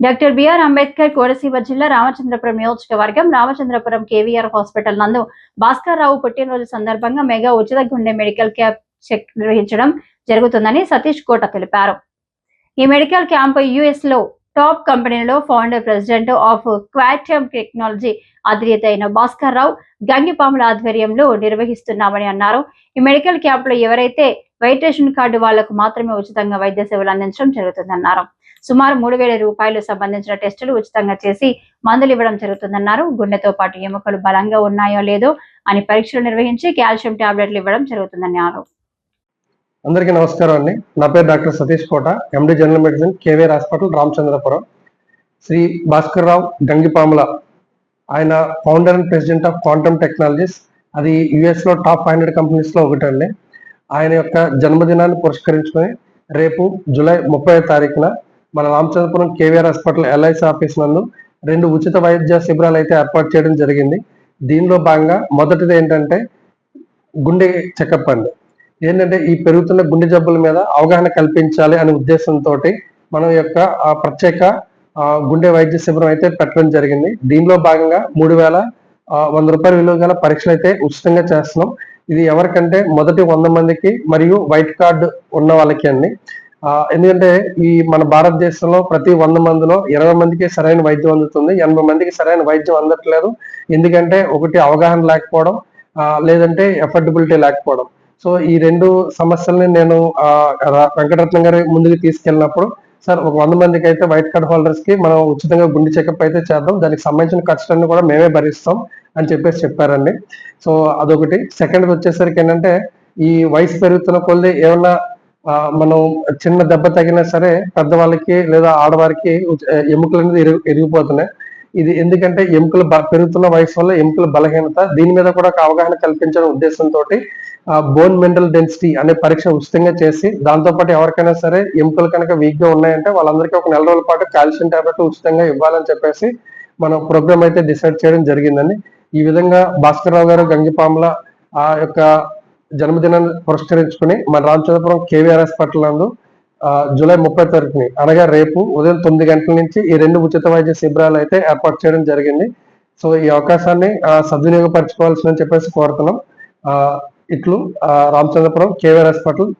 Doctor BR Ambedkar Konaseema జిల్లా రామచంద్రపురం నియోజకవర్గం Ramachandrapuram KVR hospital నందు భాస్కర్ రావు పుట్టినరోజు సందర్భంగా మెగా ఉచిత గుండె మెడికల్ క్యాంప్ చెక్ నిర్వహించడం జరుగుతుందని సతీష్ కోట తెలిపారు. ఈ మెడికల్ క్యాంప్ యుఎస్లో టాప్ కంపెనీలో founder president of quantum technology అధినేత అయిన భాస్కర్ రావు గంగిపాముల ఆధ్వర్యంలో నిర్వహిస్తున్నామని అన్నారు. ఈ మెడికల్ క్యాంప్లో ఎవరైతే వైట్ రేషన్ కార్డు వాళ్ళకు మాత్రమే ఉచితంగా వైద్య సేవలు అందించడం జరుగుతుందన్నారు. సుమారు మూడు వేల రూపాయలు సంబంధించిన టెస్టులు ఉచితంగా చేసి మందులు ఇవ్వడం జరుగుతుందన్నారు. గుండెతో పాటు ఎముకలు బలంగా ఉన్నాయో లేదో అని పరీక్షలు నిర్వహించి కాల్షియం టాబ్లెట్లు ఇవ్వడం జరుగుతుందన్నారు. అందరికీ నమస్కారం అండి. నా పేరు doctor Satish Kota MD general medicine KVR hospital Ramachandrapuram. Sri Bhaskar Rao Gangipamula ఆయన founder and president of quantum technologies. అది యుఎస్లో టాప్ ఫైవ్ హండ్రెడ్ కంపెనీస్లో ఒకటండి. ఆయన యొక్క జన్మదినాన్ని పురస్కరించుకొని రేపు జూలై ముప్పై తారీఖున మన Ramachandrapuram KVR hospital LIC office నందు రెండు ఉచిత వైద్య శిబిరాలు అయితే ఏర్పాటు చేయడం జరిగింది. దీనిలో భాగంగా మొదటిది ఏంటంటే గుండె చెకప్ అండి. ఏంటంటే ఈ పెరుగుతున్న గుండె జబ్బుల మీద అవగాహన కల్పించాలి అనే ఉద్దేశంతో మనం యొక్క ఆ ప్రత్యేక గుండె వైద్య శిబిరం అయితే పెట్టడం జరిగింది. దీనిలో భాగంగా మూడు వేల వంద రూపాయల విలువ గల పరీక్షలు అయితే ఉచితంగా చేస్తున్నాం. ఇది ఎవరికంటే మొదటి వంద మందికి మరియు వైట్ కార్డు ఉన్న వాళ్ళకి అండి. ఎందుకంటే ఈ మన భారతదేశంలో ప్రతి వంద మందిలో ఇరవై మందికి సరైన వైద్యం అందుతుంది. ఎనభై మందికి సరైన వైద్యం అందట్లేదు. ఎందుకంటే ఒకటి అవగాహన లేకపోవడం లేదంటే ఎఫర్డబిలిటీ లేకపోవడం. సో ఈ రెండు సమస్యల్ని నేను వెంకటరత్నం గారి ముందుకు తీసుకెళ్ళినప్పుడు సార్ ఒక వంద మందికి అయితే వైట్ కార్డ్ హోల్డర్స్కి మనం ఉచితంగా గుండె చెకప్ అయితే చేద్దాం. దానికి సంబంధించిన ఖర్చులన్నీ కూడా మేమే భరిస్తాం. అని చెప్పేసి చెప్పారండి. సో అదొకటి. సెకండ్ వచ్చేసరికి ఏంటంటే ఈ వయసు పెరుగుతున్న కొద్ది ఏమన్నా మనం చిన్న దెబ్బ తగినా సరే పెద్దవాళ్ళకి లేదా ఆడవారికి ఎముకలు అనేది ఇరుగు ఎరిగిపోతున్నాయి. ఇది ఎందుకంటే ఎముకలు పెరుగుతున్న వయసు వల్ల ఎముకల బలహీనత దీని మీద కూడా ఒక అవగాహన కల్పించడం ఉద్దేశంతో బోన్ మినరల్ డెన్సిటీ అనే పరీక్ష ఉచితంగా చేసి దాంతో పాటు ఎవరికైనా సరే ఎముకలు కనుక వీక్గా ఉన్నాయంటే వాళ్ళందరికీ ఒక నెల రోజుల పాటు కాల్షియం టాబ్లెట్ ఉచితంగా ఇవ్వాలని చెప్పేసి మనం ప్రోగ్రామ్ అయితే డిసైడ్ చేయడం జరిగిందండి. ఈ విధంగా భాస్కర్ రావు గారు గంగిపాముల ఆ యొక్క జన్మదినాన్ని పురస్కరించుకుని మన రామచంద్రపురం కేవీఆర్ఎస్ హాస్పిటల్ నందు జూలై ముప్పై తారీఖుని అనగా రేపు ఉదయం తొమ్మిది గంటల నుంచి ఈ రెండు ఉచిత వైద్య శిబిరాలు అయితే ఏర్పాటు చేయడం జరిగింది. సో ఈ అవకాశాన్ని సద్వినియోగపరచుకోవాల్సిందని చెప్పేసి కోరుతున్నాం. ఇట్లు రామచంద్రపురం కేవీఆర్ హాస్పిటల్